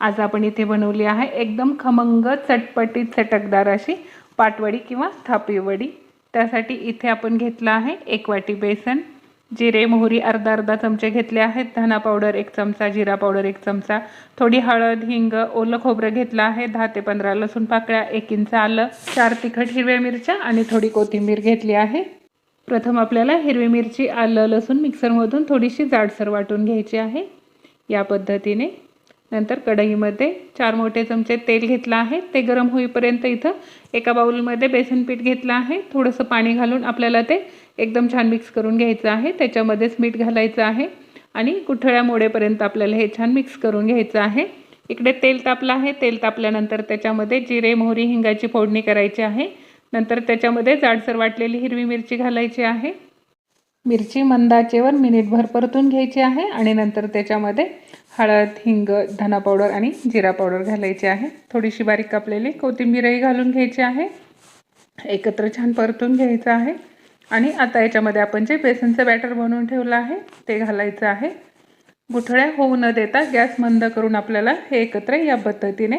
आज आपण इथे बनवली आहे एकदम खमंग चटपटीत चटकदार अशी पाटवडी किंवा थापीवडी त्यासाठी इथे आपण घेतलं आहे एक वाटी बेसन जिरे मोहरी अर्धा अर्धा चमचे घेतले आहेत धना पावडर एक चमचा जिरा पावडर एक चमचा थोडी हळद हिंग ओलं खोबरं घेतलं आहे दहा ते पंधरा लसूण पाकळ्या एक इंच आलं चार तिखट हिरव्या मिरच्या आणि थोडी कोथिंबीर घेतली आहे. प्रथम आपल्याला हिरवी मिरची आलं लसूण मिक्सरमधून थोडीशी जाडसर वाटून घ्यायची आहे. या पद्धतीने नंतर कढईमध्ये चार मोठे चमचे तेल घेतलं आहे. ते गरम होईपर्यंत इथं एका बाउलमध्ये बेसन पीठ घेतलं आहे. थोडंसं पाणी घालून आपल्याला ते एकदम छान मिक्स करून घ्यायचं आहे. त्याच्यामध्येच मीठ घालायचं आहे आणि कुठळ्या मोडेपर्यंत आपल्याला हे छान मिक्स करून घ्यायचं आहे. इकडे तेल तापलं आहे. तेल तापल्यानंतर त्याच्यामध्ये जिरे मोहरी हिंगाची फोडणी करायची आहे. नंतर त्याच्यामध्ये जाडसर वाटलेली हिरवी मिरची घालायची आहे. मिरची मंदाचेवर मिनिटभर परतून घ्यायची आहे आणि नंतर त्याच्यामध्ये हळद हिंग धना पावडर आणि जिरा पावडर घालायची आहे. थोडीशी बारीक कापलेली कोथिंबीरही घालून घ्यायची आहे. एकत्र छान परतून घ्यायचं आहे. आणि आता याच्यामध्ये आपण जे बेसनचं बॅटर बनवून ठेवलं आहे ते घालायचं आहे. गुठळ्या होऊ न देता गॅस मंद करून आपल्याला हे एकत्र या पद्धतीने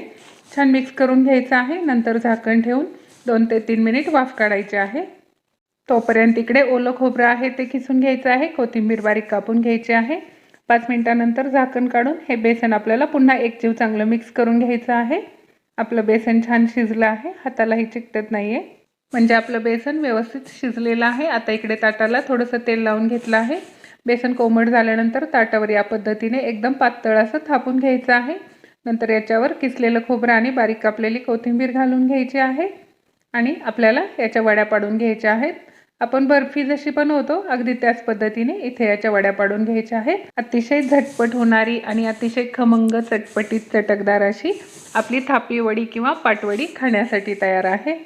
छान मिक्स करून घ्यायचं आहे. नंतर झाकण ठेवून दोन ते तीन मिनिट वाफ काढायचे आहे. तोपर्यंत इकडे ओलं खोबरं आहे ते किसून घ्यायचं आहे. कोथिंबीर बारीक कापून घ्यायची आहे. पाच मिनटानंतर झाकण काढून हे बेसन आपल्याला पुन्हा एक जीव चांगलं मिक्स करून घ्यायचं आहे. आपलं बेसन छान शिजलं आहे. हातालाही चिकटत नाही आहे म्हणजे आपलं बेसन व्यवस्थित शिजलेलं आहे. आता इकडे ताटाला थोडंसं तेल लावून घेतलं आहे. बेसन कोमट झाल्यानंतर ताटावर या पद्धतीने एकदम पातळ असं थापून घ्यायचं आहे. नंतर याच्यावर किसलेलं खोबरं आणि बारीक कापलेली कोथिंबीर घालून घ्यायची आहे. आणि आपल्याला याच्या वड्या पाडून घ्यायच्या आहेत. आपण बर्फी जशी बनवतो अगदी त्याच पद्धतीने इथे याच्या वड्या पाडून घ्यायच्या आहेत. अतिशय झटपट होणारी आणि अतिशय खमंग चटपटीत चटकदार अशी आपली थापी वडी किंवा पाटवडी खाण्यासाठी तयार आहे.